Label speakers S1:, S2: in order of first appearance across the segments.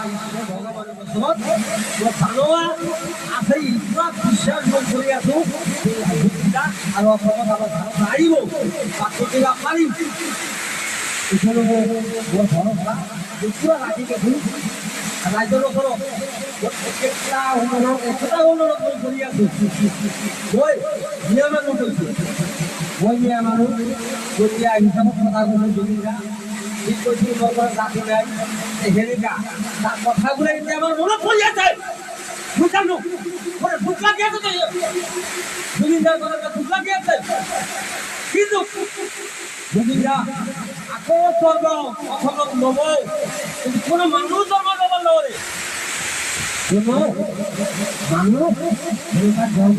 S1: ওচৰত মই জানোৱা আছে ইমান বিশ্বাস মই কৰি আছো আৰু অসমত আমাৰ ভাৰত আহিব বা পাৰিম মোৰ ভৰসা গৈছোঁ ৰাইজৰ ওচৰত একোটা কৰি আছো মই নিয়া মই যেতিয়া হিচাপত কথা কৈছোঁ জুবিনদা ঠিক তাৰ কথাগুলো এতিয়া আমার মনে পড়ে আছে। বুঝানো ওরে ভূত লাগিয়েছে তো? জুবিনদার কথা ভূত লাগিয়েছে কিন্তু জুবিনদা আকৌ স্বর্গ অসমত লব কিন্তু কোনো মানুহ জন্ম ল'ব নোৱাৰে কোনো? মানুহ এনেকুৱা জন্ম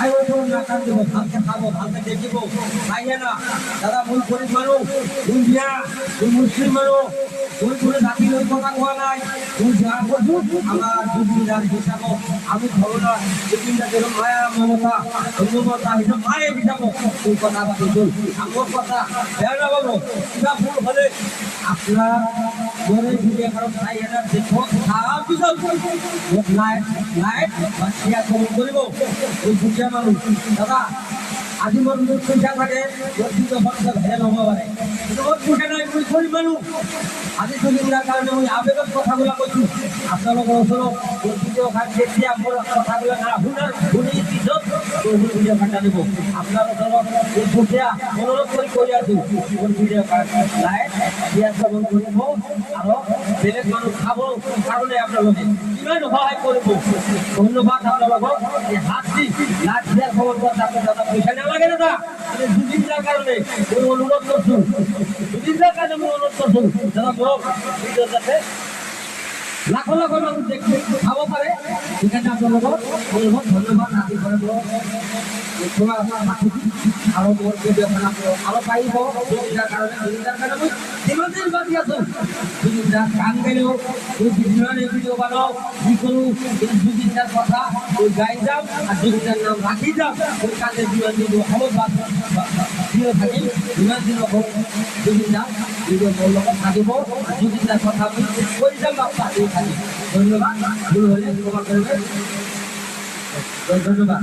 S1: খাই ওঠৰ নাকাম দিব ভালকে খাব ভালকে দেখিব খাইহে না দাদা মূল গরিব মানুষ মই মুসলিম মানুষ মই কোনো জাতি লৈ কথা কোৱা নাই? মই যা কৈছোঁ আমাৰ জুবিনদাৰ হিচাপত আমি ধৰণৰ জুবিনদাৰ যেন মায়া, মমতা অনুমতা হিচাপ মায়ে হিচাপত মই কথা আমার কথা কিবা ভুল হ'লে আপনার মনে ভিডিও কারণ চাই এটা দেখো তাৰপিছত মোক লাইট লাইট বা দাদা আজি মোৰ মোৰ পইচা থাকে ভেয়া নহ'ব পাৰে। কিন্তু মোৰ পইচা নাই, মই গৰীব মানুহ। আজি জুবিনদাৰ কাৰণে মই আবেগত কথাবিলাক কৈছোঁ। আপোনালোকৰ ওচৰত মোৰ ভিডিঅ' খান যেতিয়া মোৰ কথাবিলাক নাশুনাৰ শুনি পিছত মোৰ ভিডিঅ' খান জানিব আপোনাৰ ওচৰত এই দুখীয়া অনুৰোধ কৰি কৈ আছোঁ মোৰ ভিডিঅ' খান লাইট শ্বেয়াৰ কমেণ্ট কৰিব আৰু বেলেগ মানুহ খাব কাৰণে আপোনালোকে কিমান সহায় কৰিব ধন্যবাদ আপোনালোকক এই হাত দি শ্বেয়াৰ কমেণ্ট কৰাত আপোনাৰ দাদা পইচা নালাগে দাদা আমি জুবিনদাৰ কাৰণে মই অনুৰোধ কৰিছোঁ জুবিনদাৰ কাৰণে মই অনুৰোধ কৰিছোঁ দাদা মোক ভিডিঅ' যাতে লাখো লাখো মানুষ দেখবে খাব পারে। সেখানে আপোনালোকক অনুভৱ ধন্যবাদ আদি কৰে তোমাক আৰু মোৰ আৰু পাৰিব জুবিনদাৰ কাৰণে কাৰণে মই দিন বাজি আছোঁ। জুবিনদাৰ গান গালেও যিমান ভিডিঅ' বনাওঁ যি এই কথা মই গাই যাম আৰু জুবিনদাৰ নাম ৰাখি যাম মই কাজে বাস থাকে ইমান দিন হওক জুবিনদা ভিডিঅ' মোৰ লগত থাকিব জুবিনদাৰ কথা মই কৈ যাম বা পাতি থাকিম ধন্যবাদ। ভুল হ'লে ধন্যবাদ।